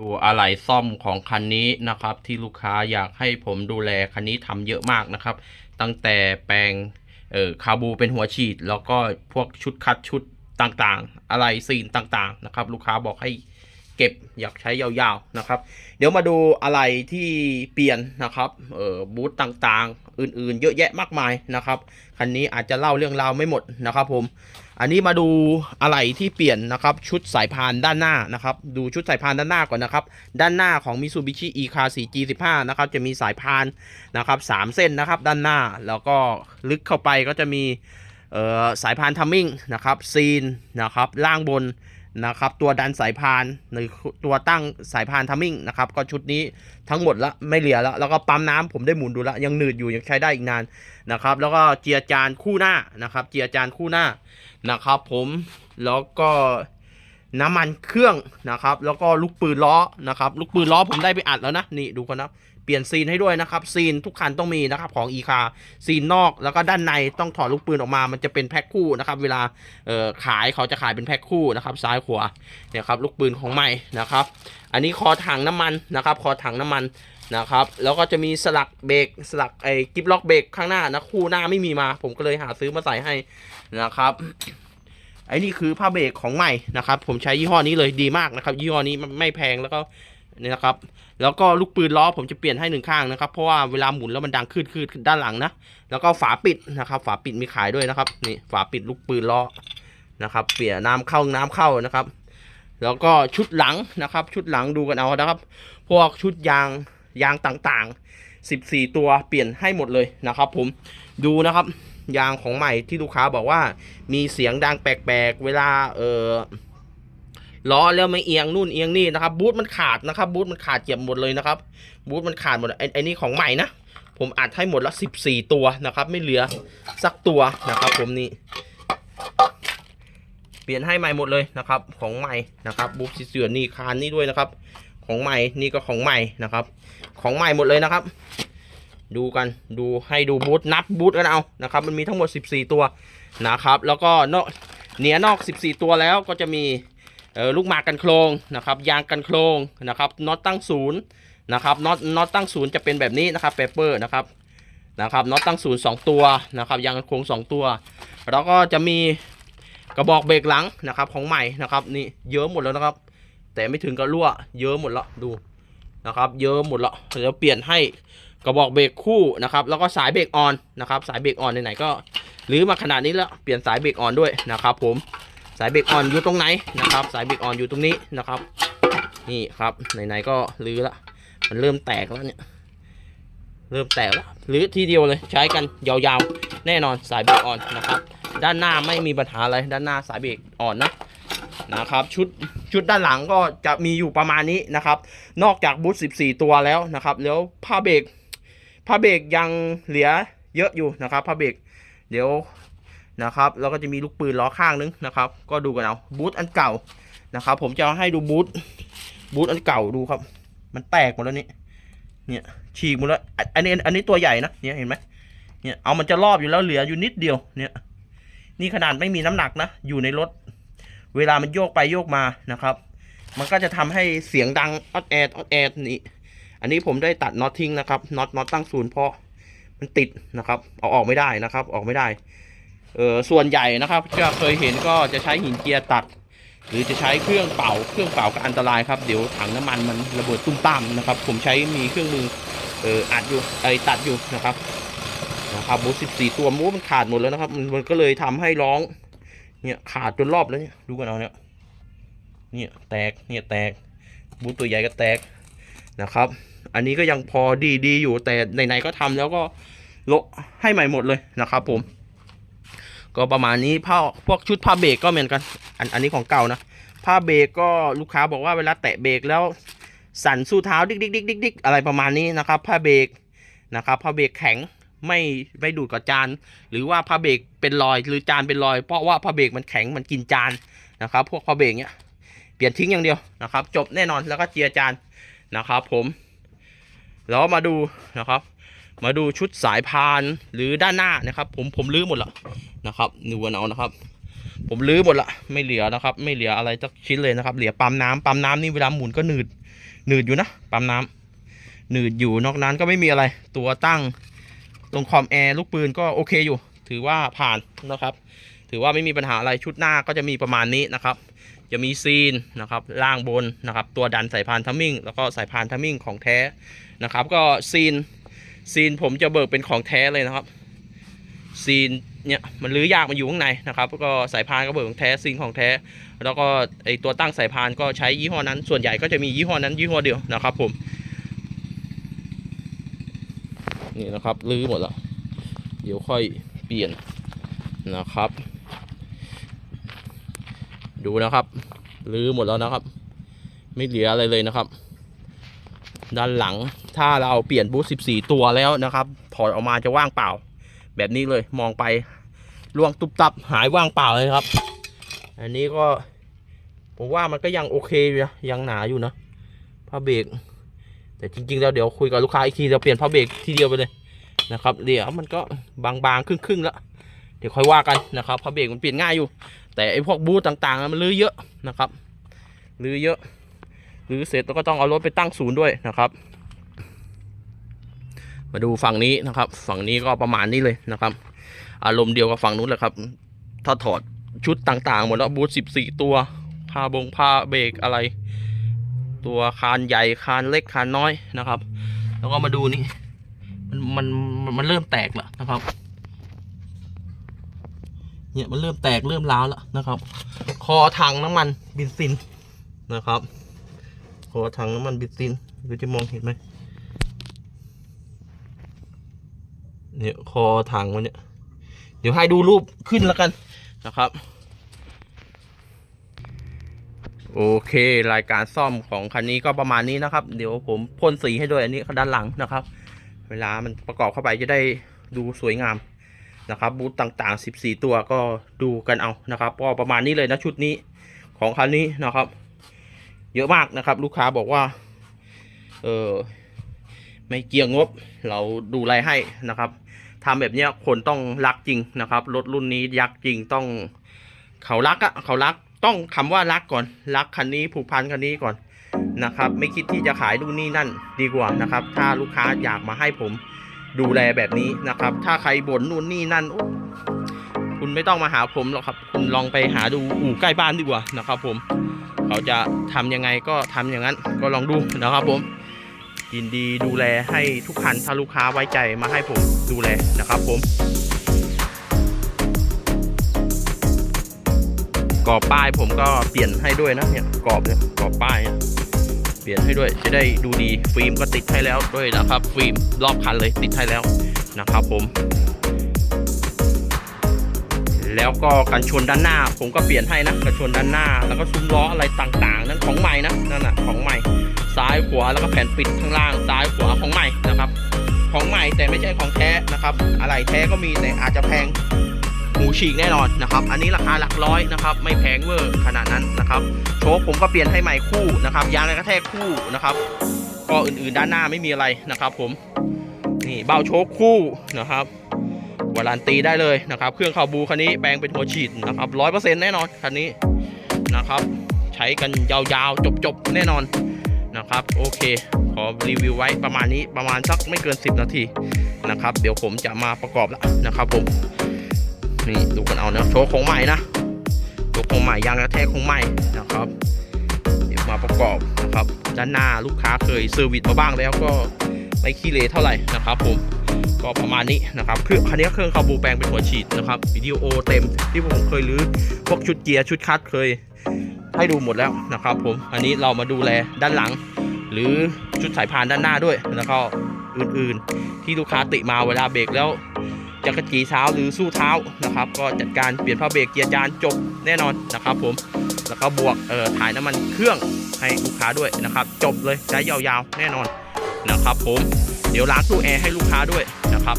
ดูอะไหล่ซ่อมของคันนี้นะครับ ที่ลูกค้าอยากให้ผมดูแลคันนี้ทำเยอะมากนะครับ ตั้งแต่แปลงเอ่อคาบูเป็นหัวฉีด แล้วก็พวกชุดคัดชุดต่างๆ อะไรซีนต่างๆนะครับ ลูกค้าบอกให้เก็บอยากใช้ยาวๆนะครับ เดี๋ยวมาดูอะไรที่เปลี่ยนนะครับเอ่อบูธต่างๆ อื่นๆ เยอะแยะมากมายนะครับคันนี้อาจจะเล่าเรื่องราวไม่หมดนะครับผม อันนี้มาดูอะไรที่เปลี่ยนนะครับชุดสายพานด้านหน้านะครับดูชุดสายพานด้านหน้าก่อนนะครับด้านหน้าของ Mitsubishi e-car 4G15 นะครับจะมีสายพานนะครับสามเส้นนะครับด้านหน้าแล้วก็ลึกเข้าไปก็จะมีเอ่อสายพานทัมมิ่งนะครับซีนนะครับล่างบน นะครับตัวดันสายพานหรือตัวตั้งสายพานทัมมิ่งนะครับก็ชุดนี้ทั้งหมดละไม่เหลือแล้วแล้วก็ปั๊มน้ำผมได้หมุนดูแล้วยังหนืดอยู่ยังใช้ได้อีกนานนะครับแล้วก็เจียจานคู่หน้านะครับเจียจานคู่หน้านะครับผมแล้วก็น้ำมันเครื่องนะครับแล้วก็ลูกปืนล้อนะครับลูกปืนล้อผมได้ไปอัดแล้วนะนี่ดูกันนะ เปลี่ยนซีนให้ด้วยนะครับ ซีนทุกคันต้องมีนะครับของอีคาซีนนอกแล้วก็ด้านในต้องถอดลูกปืนออกมา มันจะเป็นแพ็คคู่นะครับ เวลาขายเขาจะขายเป็นแพ็คคู่นะครับซ้ายขวาเนี่ยครับลูกปืนของใหม่นะครับ อันนี้คอถังน้ำมันนะครับ คอถังน้ำมันนะครับแล้วก็จะมีสลักเบรกสลักไอ้กิฟล็อกเบรกข้างหน้านะคู่หน้าไม่มีมา ผมก็เลยหาซื้อมาใส่ให้นะครับไอ้นี่คือผ้าเบรกของใหม่นะครับ ผมใช้ยี่ห้อนี้เลยดีมากนะครับ ยี่ห้อนี้ไม่แพงแล้วก็ นี่นะครับแล้วก็ลูกปืนล้อผมจะเปลี่ยนให้หนึ่งข้างนะครับ เพราะว่าเวลาหมุนแล้วมันดังขึ้นขึ้นด้านหลังนะแล้วก็ฝาปิดนะครับ ฝาปิดมีขายด้วยนะครับนี่ฝาปิดลูกปืนล้อนะครับเปลี่ยนน้ำเข้าน้ำเข้านะครับ แล้วก็ชุดหลังนะครับ ชุดหลังดูกันเอานะครับ พวกชุดยางยางต่างๆ 14 ตัวเปลี่ยนให้หมดเลยนะครับ ผมดูนะครับยางของใหม่ที่ลูกค้าบอกว่ามีเสียงดังแปลกๆ เวลาเออ ล้อแล้วไม่เอียงนู่นเอียงนี่นะครับบูทมันขาดนะครับบูทมันขาดเจ็บหมดเลยนะครับบูทมันขาดหมดไอ้ไอ้นี่ของใหม่นะผมอัดให้หมดละ14 ตัวนะครับ ไม่เหลือสักตัวนะครับ ผมนี่เปลี่ยนให้ใหม่หมดเลยนะครับ ของใหม่นะครับบูทสีเสือนี่คานนี่ด้วยนะครับ ของใหม่นี่ก็ของใหม่นะครับ ของใหม่หมดเลยนะครับ ดูกันดูให้ดูบูทนับบูทกันเอานะครับ มันมีทั้งหมด 14 ตัวนะครับ แล้วก็นอกเหนียนอก 14 ตัวแล้วก็จะมี ลูกหมากกันโครงนะครับยางกันโครงนะครับน็อตตั้งศูนย์นะครับน็อตน็อตตั้งศูนย์จะเป็นแบบนี้นะครับเปเปอร์นะครับนะครับน็อตตั้งศูนย์สองตัวนะครับยางกันโครงสองตัวแล้วก็จะมีกระบอกเบรกหลังนะครับของใหม่นะครับนี่เยอะหมดแล้วนะครับ แต่ไม่ถึงกับรั่ว เยอะหมดแล้วดูนะครับ เยอะหมดแล้วเดี๋ยวเปลี่ยนให้กระบอกเบรกคู่นะครับแล้วก็สายเบรกออนนะครับสายเบรกออนไหนๆก็หรือมาขนาดนี้แล้วเปลี่ยนสายเบรกออนด้วยนะครับผม สายเบรกอ่อนอยู่ตรงไหนนะครับ สายเบรกอ่อนอยู่ตรงนี้นะครับ นี่ครับไหนๆก็รื้อละมันเริ่มแตกแล้วเนี่ยเริ่มแตกแล้วหรือทีเดียวเลยใช้กันยาวๆ แน่นอนสายเบรกอ่อนนะครับ ด้านหน้าไม่มีปัญหาอะไรด้านหน้าสายเบรกอ่อนนะนะครับชุดชุดด้านหลังก็จะมีอยู่ประมาณนี้นะครับ นอกจากบูท14 ตัวแล้วนะครับแล้วผ้าเบรกผ้าเบรกยังเหลือเยอะอยู่นะครับผ้าเบรกเดี๋ยว นะครับแล้วก็จะมีลูกปืนล้อข้างนึงนะครับ ก็ดูกันเอาบูทอันเก่านะครับ ผมจะให้ดูบูทบูทอันเก่าดูครับ มันแตกหมดแล้วนี่เนี่ยฉีกหมดแล้วอันนี้อันนี้ตัวใหญ่นะเนี่ยเห็นไหมเนี่ยเอามันจะรอบอยู่แล้วเหลืออยู่นิดเดียวเนี่ย นี่ขนาดไม่มีน้ำหนักนะอยู่ในรถ เวลามันโยกไปโยกมานะครับ มันก็จะทำให้เสียงดังออดแอดออดแอดนี่อันนี้ผมได้ตัดน็อตทิ้งนะครับน็อตน็อตตั้งศูนย์เพราะมันติดนะครับ เอาออกไม่ได้นะครับ ออกไม่ได้ เออส่วนใหญ่นะครับจะเคยเห็นก็จะใช้หินเจียร์ตัด หรือจะใช้เครื่องเป่า เครื่องเป่าก็อันตรายครับเดี๋ยวถังน้ำมันมันระเบิดตุ้มตามนะครับ ผมใช้มีเครื่องมือเอออัดอยู่ไอตัดอยู่นะครับนะครับบูสิบสี่ตัวมูมันขาดหมดแล้วนะครับ มันมันก็เลยทำให้ร้องเนี่ยขาดจนรอบแล้วเนี่ยดูกันเอาเนี่ยเนี่ยแตกเนี่ยแตกบูตัวใหญ่ก็แตกนะครับ อันนี้ก็ยังพอดีดีอยู่แต่ไหนๆก็ทำแล้วก็ละให้ใหม่หมดเลยนะครับผม ก็ประมาณนี้ผ้าพวกชุดผ้าเบรกก็เหมือนกัน อันอันนี้ของเก่านะ ผ้าเบรกก็ลูกค้าบอกว่าเวลาแตะเบรกแล้วสั่นสู้เท้าดิ๊กดิ๊กดิ๊กดิ๊กดิ๊กอะไรประมาณนี้นะครับ ผ้าเบรกนะครับผ้าเบรกแข็งไม่ไม่ดูดกับจาน หรือว่าผ้าเบรกเป็นรอยหรือจานเป็นรอย เพราะว่าผ้าเบรกมันแข็งมันกินจานนะครับ พวกผ้าเบรกเนี้ยเปลี่ยนทิ้งอย่างเดียวนะครับ จบแน่นอนแล้วก็เจียจานนะครับ ผมแล้วมาดูนะครับ มาดูชุดสายพานหรือด้านหน้านะครับ ผมผมลื้อหมดละนะครับดูกันเอานะครับ ผมลื้อหมดละไม่เหลือนะครับ ไม่เหลืออะไรสักชิ้นเลยนะครับ เหลือปั๊มน้ำปั๊มน้ำนี่เวลาหมุนก็หนืดหนืดอยู่นะปั๊มน้ำหนืดอยู่นอกนั้นก็ไม่มีอะไร ตัวตั้งตรงคอมแอร์ลูกปืนก็โอเคอยู่ ถือว่าผ่านนะครับ ถือว่าไม่มีปัญหาอะไรชุดหน้าก็จะมีประมาณนี้นะครับ จะมีซีนนะครับล่างบนนะครับ ตัวดันสายพานทัมมิ่งแล้วก็สายพานทัมมิ่งของแท้นะครับ ก็ซีน ซีนผมจะเบิกเป็นของแท้เลยนะครับ ซีนเนี่ยมันลื้อยากมันอยู่ข้างในนะครับ ก็สายพานก็เบิกของแท้ซีนของแท้ แล้วก็ไอตัวตั้งสายพานก็ใช้ยี่ห้อนั้น ส่วนใหญ่ก็จะมียี่ห้อนั้นยี่ห้อเดียวนะครับผมนี่นะครับลื้อหมดแล้วเดี๋ยวค่อยเปลี่ยนนะครับ ดูนะครับลื้อหมดแล้วนะครับ ไม่เหลืออะไรเลยนะครับ ด้านหลังถ้าเราเปลี่ยนบูธ14 ตัวแล้วนะครับ ถอดออกมาจะว่างเปล่า แบบนี้เลยมองไปล่วงตุบตับหายว่างเปล่าเลยครับ อันนี้ก็ ผมว่ามันก็ยังโอเคอยู่นะยังหนาอยู่นะผ้าเบรกแต่จริงๆแล้วเดี๋ยวคุยกับลูกค้าอีกทีเราเปลี่ยนผ้าเบรกทีเดียวไปเลยนะครับเดี๋ยวมันก็บางๆครึ่งๆแล้วเดี๋ยวค่อยว่ากันนะครับผ้าเบรกมันเปลี่ยนง่ายอยู่ แต่ไอ้พวกบูธต่างๆมันลื้อเยอะนะครับลื้อเยอะ ลื้อเสร็จแล้วก็ต้องเอารถไปตั้งศูนย์ด้วยนะครับ มาดูฝั่งนี้นะครับ ฝั่งนี้ก็ประมาณนี้เลยนะครับ อารมณ์เดียวกับฝั่งนู้นแหละครับ ถ้าถอดชุดต่างๆหมดแล้วบูธสิบสี่ตัวผ้าบงผ้าเบรกอะไร ตัวคานใหญ่คานเล็กคานน้อยนะครับ แล้วก็มาดูนี่มันมันมันเริ่มแตกแล้วนะครับเนี่ยมันเริ่มแตกเริ่มร้าวแล้วนะครับ คอถังน้ำมันเบนซินนะครับ คอถังน้ำมันเบนซินดูจะมองเห็นไหมเนี่ยคอถังมันเนี่ย เดี๋ยวให้ดูรูปขึ้นแล้วกันนะครับ โอเค รายการซ่อมของคันนี้ก็ประมาณนี้นะครับ เดี๋ยวผมพ่นสีให้ด้วยอันนี้ด้านหลังนะครับ เวลามันประกอบเข้าไปจะได้ดูสวยงามนะครับ บูธต่างๆ 14 ตัวก็ดูกันเอานะครับก็ประมาณนี้เลยนะชุดนี้ของคันนี้นะครับ เยอะมากนะครับ ลูกค้าบอกว่า เออไม่เกี่ยงงบ เราดูแลให้นะครับทำแบบเนี้ยคนต้องรักจริงนะครับรถรุ่นนี้ยักษ์จริงต้อง เขารักอะเขารักต้องคำว่ารักก่อน รักคันนี้ผูกพันคันนี้ก่อนนะครับ ไม่คิดที่จะขายนู่นนี่นั่นดีกว่านะครับ ถ้าลูกค้าอยากมาให้ผมดูแลแบบนี้นะครับ ถ้าใครบ่นนู่นนี่นั่นคุณไม่ต้องมาหาผมหรอกครับ คุณลองไปหาดูอู่ใกล้บ้านดีกว่านะครับ ผม เขาจะทำยังไงก็ทำอย่างนั้นก็ลองดูนะครับผมยินดีดูแลให้ทุกคันถ้าลูกค้าไว้ใจมาให้ผมดูแลนะครับผมกรอบป้ายผมก็เปลี่ยนให้ด้วยนะเนี่ยกรอบเนี่ยกรอบป้ายเนี่ยเปลี่ยนให้ด้วยจะได้ดูดีฟิล์มก็ติดให้แล้วด้วยนะครับ ฟิล์มรอบคันเลยติดให้แล้วนะครับผม แล้วก็กันชนด้านหน้า ผมก็เปลี่ยนให้นะกันชนด้านหน้า แล้วก็ซุ้มล้ออะไรต่างๆ นั่นของใหม่นะนั่นน่ะของใหม่ ซ้ายขวาแล้วก็แผ่นปิดข้างล่างซ้ายขวาของใหม่นะครับ ของใหม่แต่ไม่ใช่ของแท้นะครับอะไรแท้ก็มีแต่อาจจะแพงหูฉีกแน่นอนนะครับ อันนี้ราคาหลักร้อยนะครับ ไม่แพงเวอร์ขนาดนั้นนะครับ โชคผมก็เปลี่ยนให้ใหม่คู่นะครับ ยางกระแทกคู่นะครับ ก็อื่นๆด้านหน้าไม่มีอะไรนะครับ ผม นี่เบ้าโชคคู่นะครับ วารันตีได้เลยนะครับ เครื่องคาบูคันนี้แปลงเป็นหัวฉีดนะครับร้อยเปอร์เซ็นต์แน่นอนคันนี้นะครับ ใช้กันยาวๆจบๆแน่นอนนะครับ โอเค ขอรีวิวไว้ประมาณนี้ประมาณสักไม่เกิน 10 นาทีนะครับ เดี๋ยวผมจะมาประกอบแล้วนะครับผมนี่ดูกันเอานะโชว์ของใหม่นะโชว์ของใหม่ยางกระแทกของใหม่นะครับเดี๋ยวมาประกอบนะครับ ด้านหน้าลูกค้าเคยเซอร์วิสมาบ้างแล้วก็ไม่ขี้เลเท่าไหร่นะครับผม ก็ประมาณนี้นะครับเครื่อคันนี้เครื่องคาบูแปลงเป็นหัวฉีดนะครับวิดีโอเต็มที่ผมเคยรื้อพวกชุดเกียร์ชุดคัดเคยให้ดูหมดแล้วนะครับผมอันนี้เรามาดูแลด้านหลัง หรือชุดสายพานด้านหน้าด้วยแล้วก็อื่นๆ ที่ลูกค้าติมาเวลาเบรกแล้วจะกระจีเท้าหรือสู้เท้านะครับ ก็จัดการเปลี่ยนผ้าเบรกเกียร์จานจบแน่นอนนะครับผมแล้วก็บวกเอ่อถ่ายน้ำมันเครื่องให้ลูกค้าด้วยนะครับ จบเลยใช้ยาวๆ แน่นอนนะครับผม เดี๋ยวล้างตู้แอร์ให้ลูกค้าด้วยนะครับ